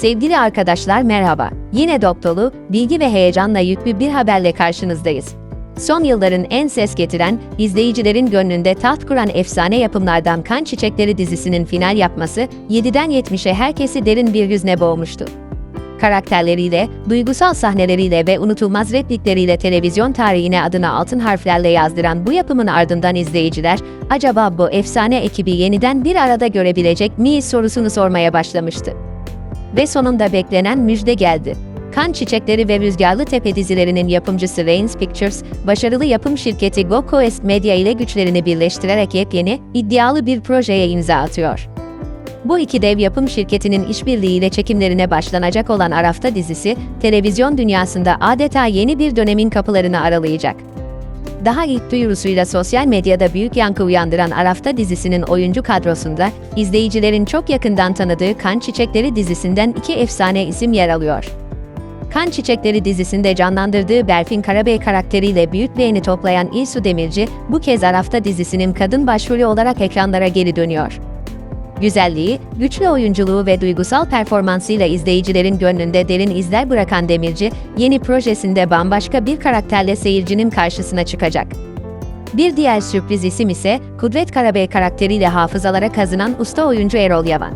Sevgili arkadaşlar merhaba. Yine dop dolu, bilgi ve heyecanla yüklü bir haberle karşınızdayız. Son yılların en ses getiren, izleyicilerin gönlünde taht kuran efsane yapımlardan Kan Çiçekleri dizisinin final yapması 7'den 70'e herkesi derin bir hüzne boğmuştu. Karakterleriyle, duygusal sahneleriyle ve unutulmaz replikleriyle televizyon tarihine adını altın harflerle yazdıran bu yapımın ardından izleyiciler, acaba bu efsane ekibi yeniden bir arada görebilecek miyiz sorusunu sormaya başlamıştı. Ve sonunda beklenen müjde geldi. Kan Çiçekleri ve Rüzgarlı Tepe dizilerinin yapımcısı Rains Pictures, başarılı yapım şirketi GoQuest Media ile güçlerini birleştirerek yepyeni, iddialı bir projeye imza atıyor. Bu iki dev yapım şirketinin işbirliğiyle çekimlerine başlanacak olan Arafta dizisi, televizyon dünyasında adeta yeni bir dönemin kapılarını aralayacak. Daha ilk duyurusuyla sosyal medyada büyük yankı uyandıran Arafta dizisinin oyuncu kadrosunda, izleyicilerin çok yakından tanıdığı Kan Çiçekleri dizisinden iki efsane isim yer alıyor. Kan Çiçekleri dizisinde canlandırdığı Berfin Karabey karakteriyle büyük beğeni toplayan İlsu Demirci, bu kez Arafta dizisinin kadın başrolü olarak ekranlara geri dönüyor. Güzelliği, güçlü oyunculuğu ve duygusal performansıyla izleyicilerin gönlünde derin izler bırakan Demirci, yeni projesinde bambaşka bir karakterle seyircinin karşısına çıkacak. Bir diğer sürpriz isim ise Kudret Karabey karakteriyle hafızalara kazınan usta oyuncu Erol Yavan.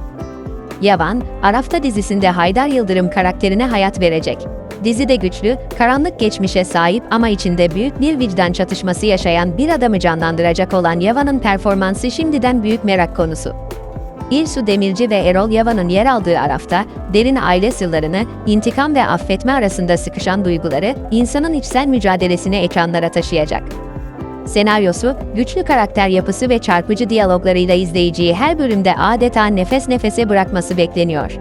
Yavan, Arafta dizisinde Haydar Yıldırım karakterine hayat verecek. Dizide güçlü, karanlık geçmişe sahip ama içinde büyük bir vicdan çatışması yaşayan bir adamı canlandıracak olan Yavan'ın performansı şimdiden büyük merak konusu. İlsu Demirci ve Erol Yavan'ın yer aldığı Araf'ta, derin aile sırlarını, intikam ve affetme arasında sıkışan duyguları, insanın içsel mücadelesini ekranlara taşıyacak. Senaryosu, güçlü karakter yapısı ve çarpıcı diyaloglarıyla izleyiciyi her bölümde adeta nefes nefese bırakması bekleniyor.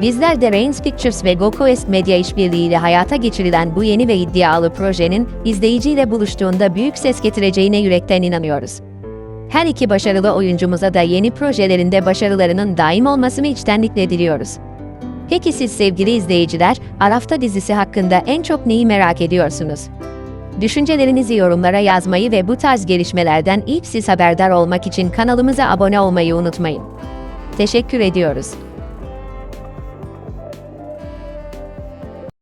Bizler de Rains Pictures ve GoQuest Media işbirliğiyle hayata geçirilen bu yeni ve iddialı projenin izleyiciyle buluştuğunda büyük ses getireceğine yürekten inanıyoruz. Her iki başarılı oyuncumuza da yeni projelerinde başarılarının daim olmasını içtenlikle diliyoruz. Peki siz sevgili izleyiciler, Arafta dizisi hakkında en çok neyi merak ediyorsunuz? Düşüncelerinizi yorumlara yazmayı ve bu tarz gelişmelerden ilk siz haberdar olmak için kanalımıza abone olmayı unutmayın. Teşekkür ediyoruz.